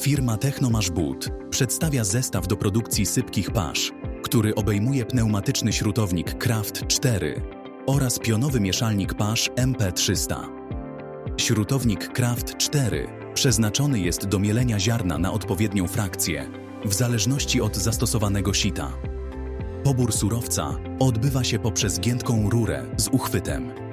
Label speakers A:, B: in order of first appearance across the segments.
A: Firma Technomash Boot przedstawia zestaw do produkcji sypkich pasz, który obejmuje pneumatyczny śrutownik Kraft 4 oraz pionowy mieszalnik pasz MP300. Śrutownik Kraft 4 przeznaczony jest do mielenia ziarna na odpowiednią frakcję, w zależności od zastosowanego sita. Pobór surowca odbywa się poprzez giętką rurę z uchwytem.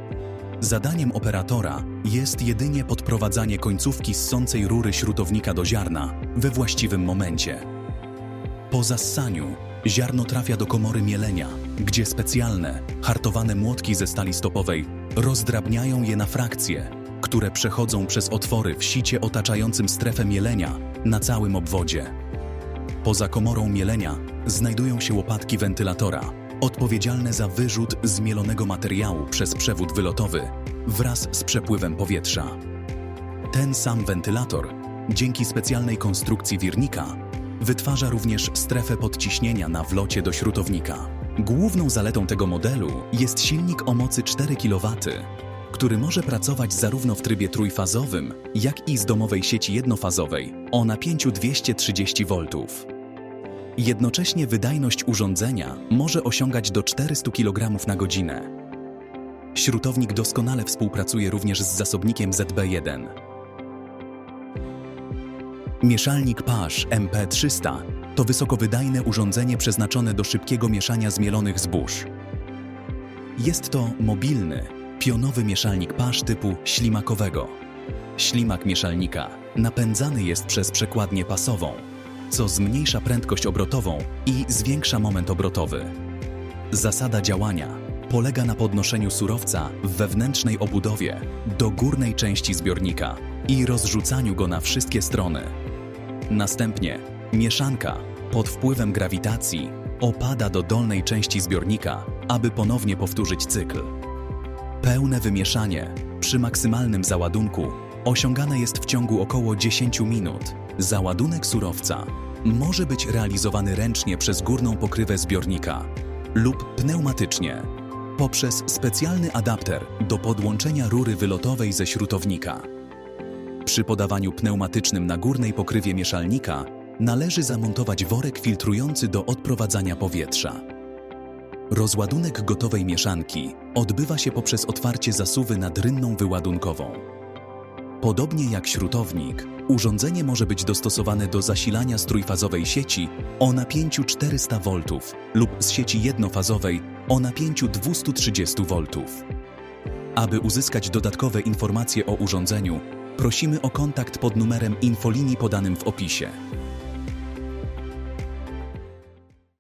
A: Zadaniem operatora jest jedynie podprowadzanie końcówki ssącej rury śrutownika do ziarna we właściwym momencie. Po zassaniu ziarno trafia do komory mielenia, gdzie specjalne, hartowane młotki ze stali stopowej rozdrabniają je na frakcje, które przechodzą przez otwory w sicie otaczającym strefę mielenia na całym obwodzie. Poza komorą mielenia znajdują się łopatki wentylatora, odpowiedzialne za wyrzut zmielonego materiału przez przewód wylotowy wraz z przepływem powietrza. Ten sam wentylator, dzięki specjalnej konstrukcji wirnika, wytwarza również strefę podciśnienia na wlocie do śrutownika. Główną zaletą tego modelu jest silnik o mocy 4 kW, który może pracować zarówno w trybie trójfazowym, jak i z domowej sieci jednofazowej o napięciu 230 V. Jednocześnie wydajność urządzenia może osiągać do 400 kg na godzinę. Śrutownik doskonale współpracuje również z zasobnikiem ZB1. Mieszalnik pasz MP300 to wysokowydajne urządzenie przeznaczone do szybkiego mieszania zmielonych zbóż. Jest to mobilny, pionowy mieszalnik pasz typu ślimakowego. Ślimak mieszalnika napędzany jest przez przekładnię pasową, co zmniejsza prędkość obrotową i zwiększa moment obrotowy. Zasada działania polega na podnoszeniu surowca w wewnętrznej obudowie do górnej części zbiornika i rozrzucaniu go na wszystkie strony. Następnie mieszanka pod wpływem grawitacji opada do dolnej części zbiornika, aby ponownie powtórzyć cykl. Pełne wymieszanie przy maksymalnym załadunku osiągane jest w ciągu około 10 minut. Załadunek surowca może być realizowany ręcznie przez górną pokrywę zbiornika lub pneumatycznie poprzez specjalny adapter do podłączenia rury wylotowej ze śrutownika. Przy podawaniu pneumatycznym na górnej pokrywie mieszalnika należy zamontować worek filtrujący do odprowadzania powietrza. Rozładunek gotowej mieszanki odbywa się poprzez otwarcie zasuwy nad rynną wyładunkową. Podobnie jak śrutownik, urządzenie może być dostosowane do zasilania z trójfazowej sieci o napięciu 400 V lub z sieci jednofazowej o napięciu 230 V. Aby uzyskać dodatkowe informacje o urządzeniu, prosimy o kontakt pod numerem infolinii podanym w opisie.